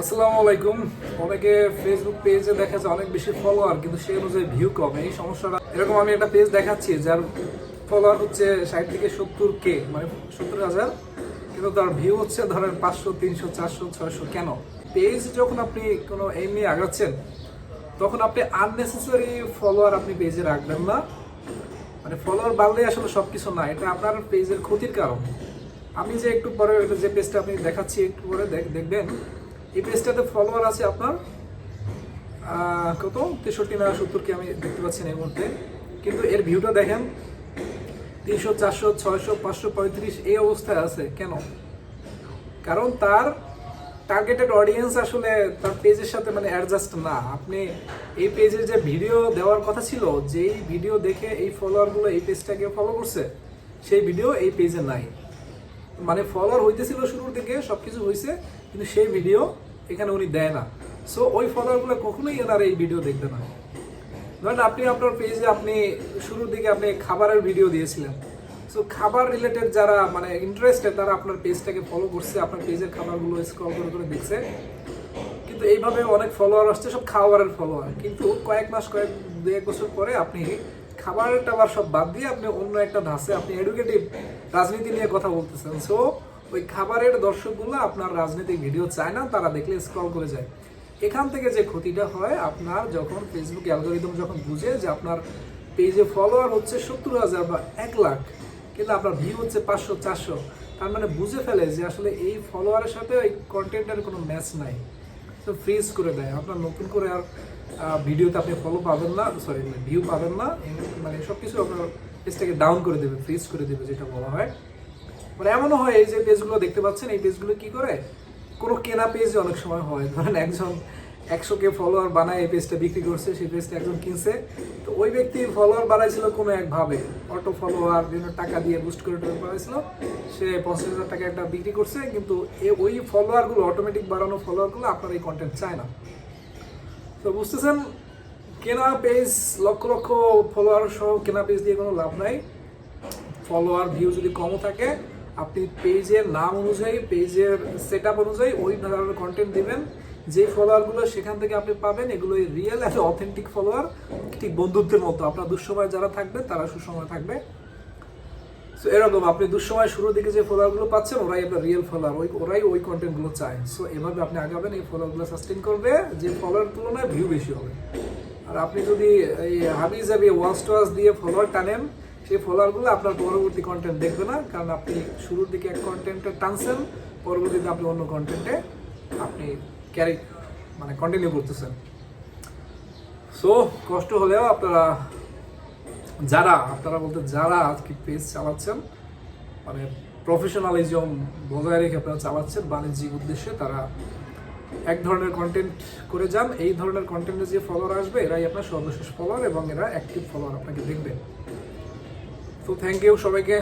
আসসালামু আলাইকুম। অনেকে ফেসবুক পেজে দেখা যায় অনেক বেশি ফলোয়ার কিন্তু সেই অনুযায়ী ভিউ কম। এই সমস্যাটা এরকম আমি একটা পেজ দেখাচ্ছি, যার ফলোয়ার হচ্ছে ষাট থেকে সত্তর কে মানে সত্তর হাজার, কিন্তু তার ভিউ হচ্ছে ধরেন পাঁচশো, তিনশো, চারশো, ছয়শো। কেন? পেজ যখন আপনি কোনো এম নিয়ে আগাচ্ছেন, তখন আপনি আননেসেসারি ফলোয়ার আপনি পেজে রাখবেন না। মানে ফলোয়ার বাড়লে আসলে সবকিছু না, এটা আপনার পেজের ক্ষতির কারণ। আমি যে একটু পরে যে পেজটা আপনি দেখাচ্ছি, একটু পরে দেখবেন। এই পেজটাতে ফলোয়ার আছে আপনার কত? তেষট্টি না সত্তরকে আমি দেখতে পাচ্ছি না এই মুহূর্তে। কিন্তু এর ভিউটা দেখেন, তিনশো, চারশো, ছয়শো, পাঁচশো, পঁয়ত্রিশ, এই অবস্থায় আছে। কেন? কারণ তার টার্গেটেড অডিয়েন্স আসলে তার পেজের সাথে মানে অ্যাডজাস্ট না। আপনি এই পেজে যে ভিডিও দেওয়ার কথা ছিল, যেই ভিডিও দেখে এই ফলোয়ারগুলো এই পেজটাকে ফলো করছে, সেই ভিডিও এই পেজে নাই। মানে ফলোয়ার হইতেছিল শুরুর দিকে, সবকিছু হয়েছে কিন্তু সেই ভিডিও এখানে উনি দেয় না। সো ওই ফলোয়ারগুলো কখনোই এনার এই ভিডিও দেখবে না। ধরেন আপনি আপনার পেজে আপনি শুরুর দিকে আপনি খাবারের ভিডিও দিয়েছিলেন। সো খাবার রিলেটেড যারা মানে ইন্টারেস্টেড তারা আপনার পেজটাকে ফলো করছে, আপনার পেজের খাবারগুলো স্ক্রল করে করে দেখছে। কিন্তু এইভাবে অনেক ফলোয়ার আসছে, সব খাবারের ফলোয়ার কিন্তু কয়েক মাস, কয়েক দু এক বছর পরে আপনি খাবারের টাবার সব বাদ দিয়ে আপনি অন্য একটা ধাসে আপনি এডুকেটিভ রাজনীতি নিয়ে কথা বলতেছেন। সো ওই খাবারের দর্শকগুলো আপনার রাজনৈতিক ভিডিও চায় না, তারা দেখলে স্ক্রল করে যায়। এখান থেকে যে ক্ষতিটা হয়, আপনার যখন ফেসবুক অ্যালগোরিদম যখন বুঝে যে আপনার পেজে ফলোয়ার হচ্ছে সত্তর হাজার বা এক লাখ, কিন্তু আপনার ভিউ হচ্ছে পাঁচশো, চারশো, তার মানে বুঝে ফেলে যে আসলে এই ফলোয়ারের সাথে ওই কন্টেন্টের কোনো ম্যাচ নাই। তো ফ্রিজ করে দেয়। আপনার নতুন করে আর ভিডিওতে আপনি ফলো পাবেন না সরি ভিউ পাবেন না মানে সব কিছু আপনার পেজটাকে ডাউন করে দেবে ফ্রিজ করে দেবে, যেটা বলা হয়। মানে এমনও হয়, এই যে পেজগুলো দেখতে পাচ্ছেন, এই পেজগুলো কি করে? কোনো কেনা পেজ অনেক সময় হয়। ধরেন একজন একশো কে ফলোয়ার বানায়, এই পেজটা বিক্রি করছে, সেই পেজটা একজন কিনছে। তো ওই ব্যক্তির ফলোয়ার বাড়াইছিল কোনো একভাবে। অটো ফলোয়ার বিভিন্ন টাকা দিয়ে বুস্ট করে টোরে বাড়াইছিল। সে পঞ্চাশ হাজার টাকা একটা বিক্রি করছে, কিন্তু ওই ফলোয়ারগুলো অটোমেটিক বাড়ানো ফলোয়ারগুলো আপনার এই কন্টেন্ট চায় না। তো বুঝতেছেন, কেনা পেজ লক্ষ লক্ষ ফলোয়ার সহ কেনা পেজ দিয়ে কোনো লাভ নাই। ফলোয়ার ভিউ যদি কমও থাকে, আপনি পেজের নাম অনুযায়ী পেজের সেট আপ অনুযায়ী ওই ধরনের কন্টেন্ট দিবেন। যে ফলোয়ারগুলো সেখান থেকে আপনি পাবেন এগুলো রিয়েল একটা অথেন্টিক ফলোয়ার ঠিক বন্ধুত্বের মতো। আপনার দুঃসময় যারা থাকবে, তারা সুসময় থাকবে। সো এরকম আপনি দুঃসময় শুরুর দিকে যে ফলোয়ারগুলো পাচ্ছেন, ওরাই আপনার রিয়েল ফলোয়ার ওই ওরাই ওই কন্টেন্টগুলো চায়। সো এভাবে আপনি আগাবেন, এই ফলোয়ারগুলো সাস্টেন করবে, যে ফলোয়ার তুলনায় ভিউ বেশি হবে। আর আপনি যদি এই হাবি জাবি ওয়াচ টোয়াচ দিয়ে ফলোয়ার টানেন সেই ফলোয়ারগুলো আপনার পরবর্তী কন্টেন্ট দেখবে না, কারণ আপনি শুরুর দিকে এক কন্টেন্টে টানছেন, পরবর্তীতে আপনি অন্য কন্টেন্টে আপনি ক্যারি মানে কন্টিনিউ করতেছেন। সো কষ্ট হলেও আপনারা যারা, আপনারা বলতে যারা আজকে পেজ চালাচ্ছেন মানে প্রফেশনালিজম বজায় রেখে আপনারা চালাচ্ছেন বাণিজ্যিক উদ্দেশ্যে, তারা এক ধরনের কন্টেন্ট করে যান। এই ধরনের কন্টেন্টে যে ফলোয়ার আসবে, এরাই আপনার সর্বশেষ ফলোয়ার এবং এরা অ্যাক্টিভ ফলোয়ার আপনাকে দেখবে। তো থ্যাংক ইউ সবাইকে।